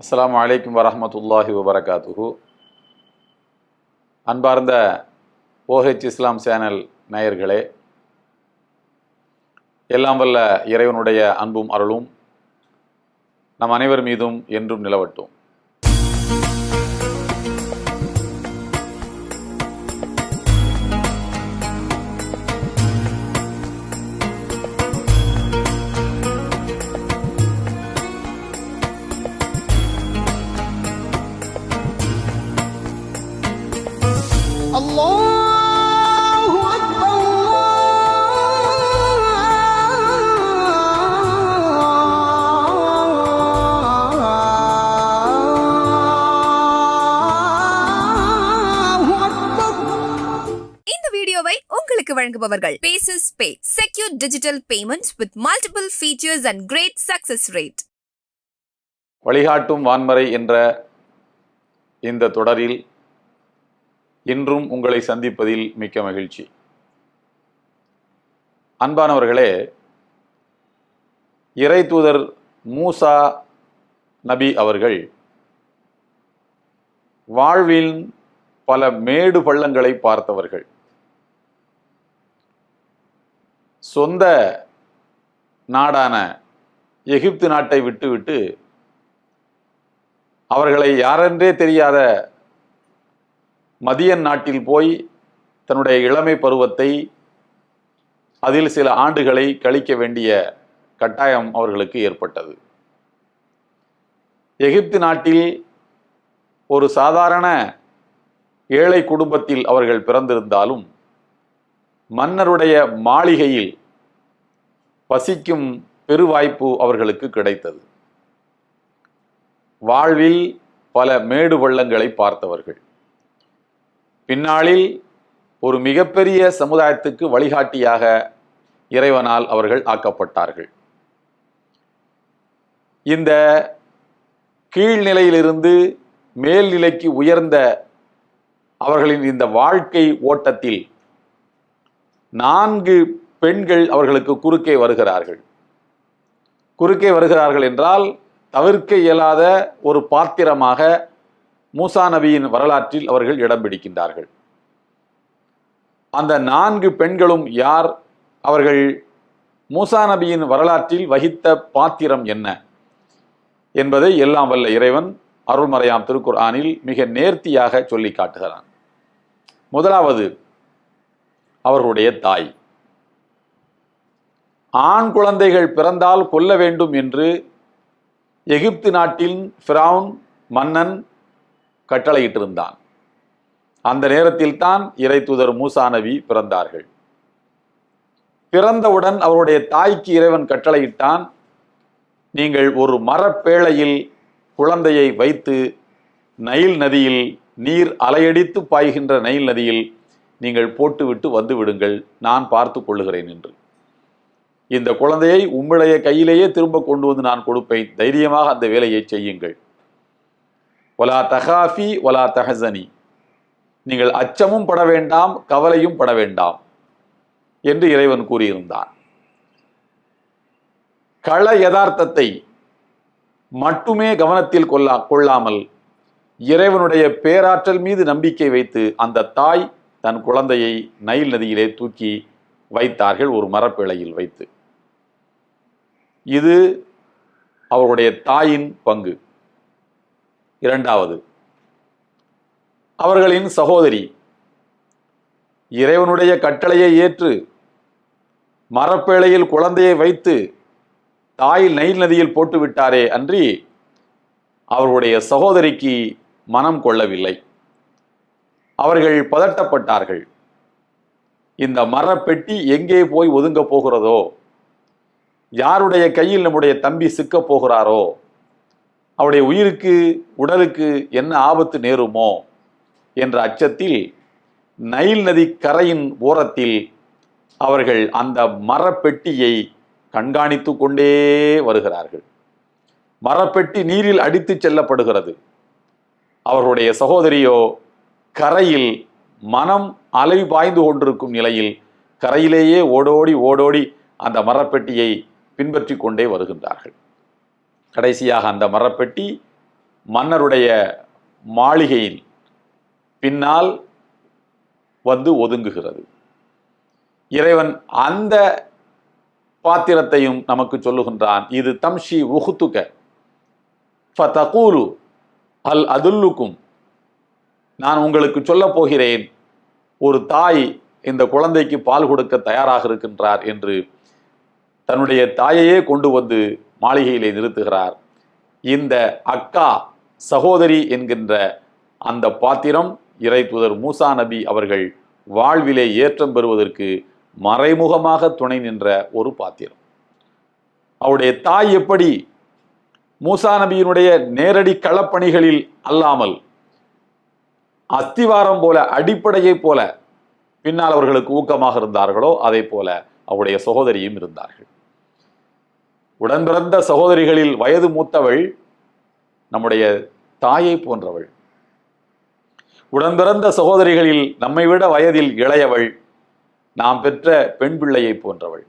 அஸ்லாம் வலைக்கம் வரமத்துல்லாஹி வபரகாத்துஹு. அன்பார்ந்த ஓஹெச் இஸ்லாம் சேனல் நேயர்களே எல்லாம் வல்ல இறைவனுடைய அன்பும் அருளும் நம் அனைவர் மீதும் என்றும் நிலவட்டும். உங்களுக்கு வழங்குபவர்கள். Bases pay secure digital payments with multiple features and great success rate வழிகாட்டும் வான்மறை என்ற இந்த தொடரில் இன்றும் உங்களை சந்திப்பதில் மிக்க மகிழ்ச்சி. அன்பானவர்களே இறை தூதர் மூசா நபி அவர்கள் வாழ்வில் பல மேடு பள்ளங்களை பார்த்தவர்கள். சொந்த நாடான எகிப்து நாட்டை விட்டுவிட்டு அவர்களை யாரென்றே தெரியாத மதியன் நாட்டில் போய் தன்னுடைய இளமை பருவத்தை அதில் சில ஆண்டுகளை கழிக்க வேண்டிய கட்டாயம் அவர்களுக்கு ஏற்பட்டது. எகிப்து நாட்டில் ஒரு சாதாரண ஏழை குடும்பத்தில் அவர்கள் பிறந்திருந்தாலும் மன்னருடைய மாளிகையில் வசிக்கும் பெருவாய்ப்பு அவர்களுக்கு கிடைத்தது. வாழ்வில் பல மேடு பள்ளங்களை பார்த்தவர்கள். பின்னாளில் ஒரு மிகப்பெரிய சமுதாயத்துக்கு வழிகாட்டியாக இறைவனால் அவர்கள் ஆக்கப்பட்டார்கள். இந்த கீழ்நிலையிலிருந்து மேல்நிலைக்கு உயர்ந்த அவர்களின் இந்த வாழ்க்கை ஓட்டத்தில் நான்கு பெண்கள் அவர்களுக்கு குறுக்கே வருகிறார்கள். குறுக்கே வருகிறார்கள் என்றால் தவிர்க்க இயலாத ஒரு பாத்திரமாக மூசா நபியின் வரலாற்றில் அவர்கள் இடம் பிடிக்கின்றார்கள். அந்த நான்கு பெண்களும் யார்? அவர்கள் மூசா நபியின் வரலாற்றில் வகித்த பாத்திரம் என்ன? என்பதை எல்லாம் வல்ல இறைவன் அருள்மறையாம் திருக்குர் ஆனில் மிக நேர்த்தியாக சொல்லி காட்டுகிறான் முதலாவது அவர்களுடைய தாய். ஆண் குழந்தைகள் பிறந்தால் கொல்ல வேண்டும் என்று எகிப்து நாட்டின் ஃபிரவுன் மன்னன் கட்டளையிட்டிருந்தான். அந்த நேரத்தில் தான் இறை தூதர் மூசா நபி பிறந்தார்கள். பிறந்தவுடன் அவருடைய தாய்க்கு இறைவன் கட்டளையிட்டான் நீங்கள் ஒரு மரப்பேழையில் குழந்தையை வைத்து நைல் நதியில் நீர் அலையடித்து பாய்கின்ற நைல் நதியில் நீங்கள் போட்டுவிட்டு வந்து விடுங்கள் நான் பார்த்து கொள்ளுகிறேன் என்று. இந்த குழந்தையை உம்முடைய கையிலேயே திரும்ப கொண்டு வந்து நான் கொடுப்பேன். தைரியமாக அந்த வேலையை செய்யுங்கள். ஒலா தகாஃபி ஒலா தஹசனி நீங்கள் அச்சமும் பட வேண்டாம் கவலையும் பட வேண்டாம் என்று இறைவன் கூறியிருந்தான். கள யதார்த்தத்தை மட்டுமே கவனத்தில் கொள்ளா கொள்ளாமல் இறைவனுடைய பேராற்றல் மீது நம்பிக்கை வைத்து அந்த தாய் தன் குழந்தையை நைல் நதியிலே தூக்கி வைத்தார்கள் ஒரு மரப்பிழையில் வைத்து. இது அவருடைய தாயின் பங்கு. இரண்டாவது அவர்களின் சகோதரி இறைவனுடைய கட்டளையை ஏற்று மரப்பேழையில் குழந்தையை வைத்து தாய் நைல் நதியில் போட்டு விட்டாரே அன்றி அவருடைய சகோதரிக்கு மனம் கொள்ளவில்லை. அவர்கள் பதட்டப்பட்டார்கள். இந்த மரப்பெட்டி எங்கே போய் ஒதுங்க போகிறதோ? யாருடைய கையில் நம்முடைய தம்பி சிக்கப் போகிறாரோ? அவருடைய உயிருக்கு உடலுக்கு என்ன ஆபத்து நேருமோ? என்ற அச்சத்தில் நைல் நதி கரையின் ஓரத்தில் அவர்கள் அந்த மரப்பெட்டியை கண்காணித்து கொண்டே வருகிறார்கள். மரப்பெட்டி நீரில் அடித்து செல்லப்படுகிறது. அவர்களுடைய சகோதரியோ கரையில் மனம் அலை பாய்ந்து கொண்டிருக்கும் நிலையில் கரையிலேயே ஓடோடி ஓடோடி அந்த மரப்பெட்டியை பின்பற்றி கொண்டே வருகின்றார்கள். கடைசியாக அந்த மரப்பெட்டி மன்னருடைய மாளிகையில் பின்னால் வந்து ஒதுங்குகிறது. இறைவன் அந்த பாத்திரத்தையும் நமக்கு சொல்லுகின்றான் இது தம்ஷி உஹுத்துக ஃபதகூலு அல் அதுல்லுக்கும் நான் உங்களுக்கு சொல்லப் போகிறேன் ஒரு தாய் இந்த குழந்தைக்கு பால் கொடுக்க தயாராக இருக்கின்றார் என்று தன்னுடைய தாயையே கொண்டு வந்து மாளிகையிலே நிறுத்துகிறார். இந்த அக்கா சகோதரி என்கின்ற அந்த பாத்திரம் இறை தூதர் மூசா நபி அவர்கள் வாழ்விலே ஏற்றம் பெறுவதற்கு மறைமுகமாக துணை நின்ற ஒரு பாத்திரம். அவருடைய தாய் எப்படி மூசா நபியினுடைய நேரடி களப்பணிகளில் அல்லாமல் அஸ்திவாரம் போல அடிப்படையை போல பின்னால் அவர்களுக்கு ஊக்கமாக இருந்தார்களோ அதே போல அவருடைய சகோதரியும் இருந்தார்கள். உடன்பிறந்த சகோதரிகளில் வயது மூத்தவள் நம்முடைய தாயை போன்றவள். உடன்பிறந்த சகோதரிகளில் நம்மை விட வயதில் இளையவள் நாம் பெற்ற பெண் பிள்ளையை போன்றவள்.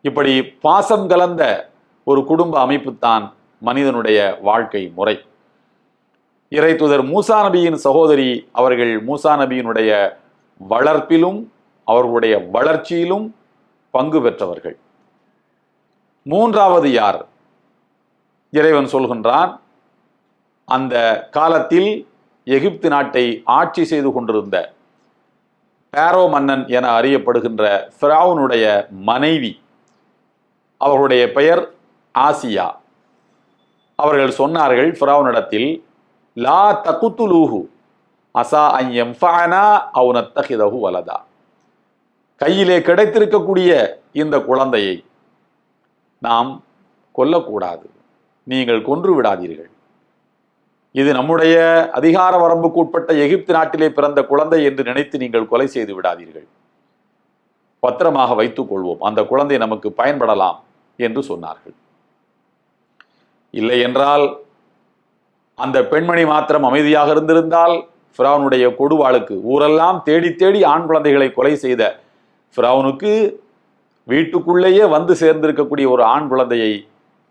இப்படி பாசம் கலந்த ஒரு குடும்ப அமைப்புத்தான் மனிதனுடைய வாழ்க்கை முறை. இறை தூதர் மூசா நபியின் சகோதரி அவர்கள் மூசா நபியினுடைய வளர்ப்பிலும் அவர்களுடைய வளர்ச்சியிலும் பங்கு பெற்றவர்கள். மூன்றாவது யார்? இறைவன் சொல்கின்றான் அந்த காலத்தில் எகிப்து நாட்டை ஆட்சி செய்து கொண்டிருந்த பேரோ மன்னன் என அறியப்படுகின்ற ஃபிராவுனுடைய மனைவி அவர்களுடைய பெயர் ஆசியா. அவர்கள் சொன்னார்கள் ஃபிராவுனிடத்தில் லா தகுத்துலூஹு அசா ஐயம் ஃபனா அவுனத்தகிதஹு வலதா கையிலே கிடைத்திருக்கக்கூடிய இந்த குழந்தையை நாம் கொல்லக்கூடாது. நீங்கள் கொன்று விடாதீர்கள். இது நம்முடைய அதிகார வரம்புக்கு உட்பட்ட எகிப்து நாட்டிலே பிறந்த குழந்தை என்று நினைத்து நீங்கள் கொலை செய்து விடாதீர்கள். பத்திரமாக வைத்துக் கொள்வோம். அந்த குழந்தை நமக்கு பயன்படலாம் என்று சொன்னார்கள். இல்லை என்றால் அந்த பெண்மணி மாத்திரம் அமைதியாக இருந்திருந்தால் ஃபிரௌனுடைய கொடுவாளுக்கு ஊரெல்லாம் தேடி தேடி ஆண் குழந்தைகளை கொலை செய்த ஃபிரௌனுக்கு வீட்டுக்குள்ளேயே வந்து சேர்ந்திருக்கக்கூடிய ஒரு ஆண் குழந்தையை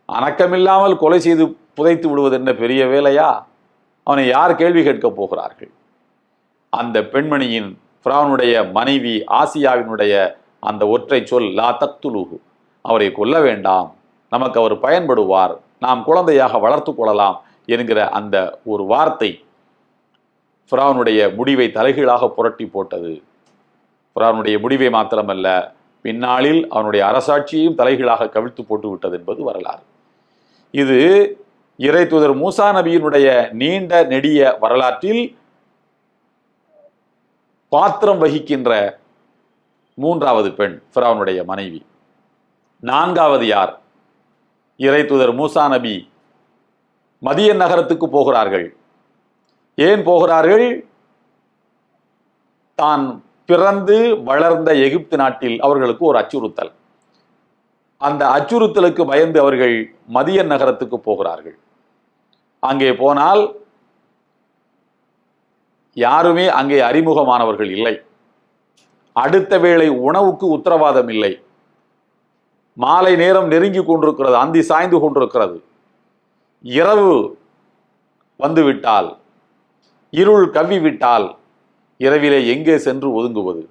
அணக்கமில்லாமல் கொலை செய்து புதைத்து விடுவது என்ன பெரிய வேலையா? அவனை யார் கேள்வி கேட்கப் போகிறார்கள்? அந்த பெண்மணியின் ஃபிரௌனுடைய மனைவி ஆசியாவினுடைய அந்த ஒற்றை சொல் லா தக்துலுகு அவரை கொல்ல வேண்டாம். நமக்கு அவர் பயன்படுவார். நாம் குழந்தையாக வளர்த்து கொள்ளலாம். என்கிற அந்த ஒரு வார்த்தை ஃபிரானுடைய முடிவை தலைகீழாக புரட்டி போட்டது. ஃபிரானுடைய முடிவை மாத்திரமல்ல பின்னாளில் அவனுடைய அரசாட்சியையும் தலைகீழாக கவிழ்த்து போட்டு விட்டது என்பது வரலாறு. இது இறை தூதர் மூசா நபியினுடைய நீண்ட நெடிய வரலாற்றில் பாத்திரம் வகிக்கின்ற மூன்றாவது பெண் ஃபிரானுடைய மனைவி. நான்காவது யார்? இறை தூதர் மூசா நபி மதிய நகரத்துக்கு போகிறார்கள். ஏன் போகிறார்கள்? தான் பிறந்து வளர்ந்த எகிப்து நாட்டில் அவர்களுக்கு ஒரு அச்சுறுத்தல். அந்த அச்சுறுத்தலுக்கு பயந்து அவர்கள் மதிய நகரத்துக்கு போகிறார்கள். அங்கே போனால் யாருமே அங்கே அறிமுகமானவர்கள் இல்லை. அடுத்த வேளை உணவுக்கு உத்தரவாதம் இல்லை. மாலை நேரம் நெருங்கி கொண்டிருக்கிறது அந்தி சாய்ந்து கொண்டிருக்கிறது. இரவு வந்துவிட்டால் இருள் கவ்விவிட்டால் இரவிலே எங்கே சென்று ஒதுங்குவது?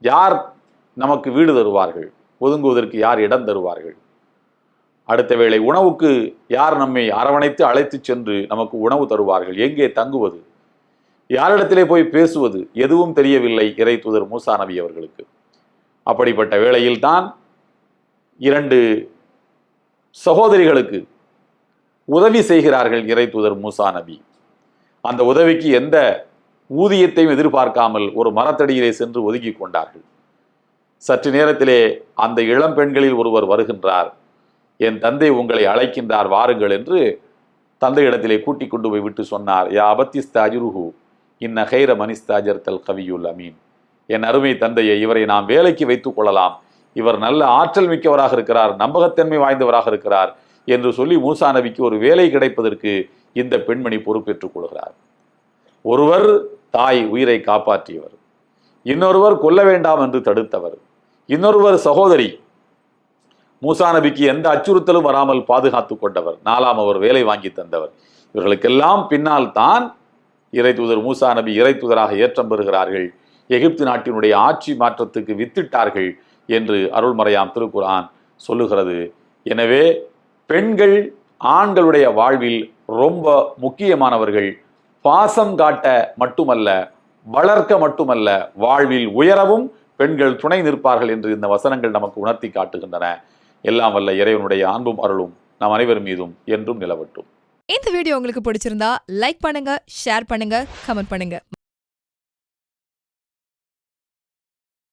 யார் நமக்கு வீடு தருவார்கள்? ஒதுங்குவதற்கு யார் இடம் தருவார்கள்? அடுத்த வேளை உணவுக்கு யார் நம்மை அரவணைத்து அழைத்துச் சென்று நமக்கு உணவு தருவார்கள்? எங்கே தங்குவது? யாரிடத்திலே போய் பேசுவது? எதுவும் தெரியவில்லை இறை தூதர் மூசா நபி அவர்களுக்கு. அப்படிப்பட்ட வேளையில்தான் இரண்டு சகோதரிகளுக்கு உதவி செய்கிறார்கள் இறை தூதர் மூசா நபி. அந்த உதவிக்கு எந்த ஊதியத்தையும் எதிர்பார்க்காமல் ஒரு மரத்தடியிலே சென்று ஒதுக்கி கொண்டார்கள். சற்று நேரத்திலே அந்த இளம் பெண்களில் ஒருவர் வருகின்றார். என் தந்தை உங்களை அழைக்கின்றார் வாருங்கள் என்று தந்தையிடத்திலே கூட்டிக் கொண்டு போய் விட்டு சொன்னார். யா அபத்திஸ்தாஜுருஹு இன்ன ஹைர மனிஸ்தாஜர் தல் கவியுல் அமீன். என் அருமை தந்தையை இவரை நாம் வேலைக்கு வைத்துக் கொள்ளலாம். இவர் நல்ல ஆற்றல் மிக்கவராக இருக்கிறார் நம்பகத்தன்மை வாய்ந்தவராக இருக்கிறார். என்று சொல்லி மூசா நபிக்கு ஒரு வேலை கிடைப்பதற்கு இந்த பெண்மணி பொறுப்பேற்றுக் கொள்கிறார். ஒருவர் தாய் உயிரை காப்பாற்றியவர் இன்னொருவர் கொல்ல வேண்டாம் என்று தடுத்தவர் இன்னொருவர் சகோதரி. மூசா நபிக்கு எந்த அச்சுறுத்தலும் வராமல் பாதுகாத்து கொண்டவர் நாலாம் அவர் வேலை வாங்கி தந்தவர். இவர்களுக்கெல்லாம் பின்னால் தான் இறை தூதர் மூசா நபி இறை தூதராக ஏற்றம் பெறுகிறார்கள். எகிப்து நாட்டினுடைய ஆட்சி மாற்றத்துக்கு வித்திட்டார்கள் என்று அருள்மறையாம் திருக்குரான் சொல்லுகிறது. எனவே பெண்கள் ஆண்களுடைய வாழ்வில் ரொம்ப முக்கியமானவர்கள். பாசம் காட்ட மட்டுமல்ல வளர்க்க மட்டுமல்ல வாழ்வில் உயரவும் பெண்கள் துணை நிற்பார்கள் என்று இந்த வசனங்கள் நமக்கு உணர்த்தி காட்டுகின்றன. எல்லாம் வல்ல இறைவனுடைய அன்பும் அருளும் நம் அனைவர் மீதும் என்றும் நிலவட்டும். இந்த வீடியோ உங்களுக்கு பிடிச்சிருந்தா லைக் பண்ணுங்க ஷேர் பண்ணுங்க கமெண்ட் பண்ணுங்க.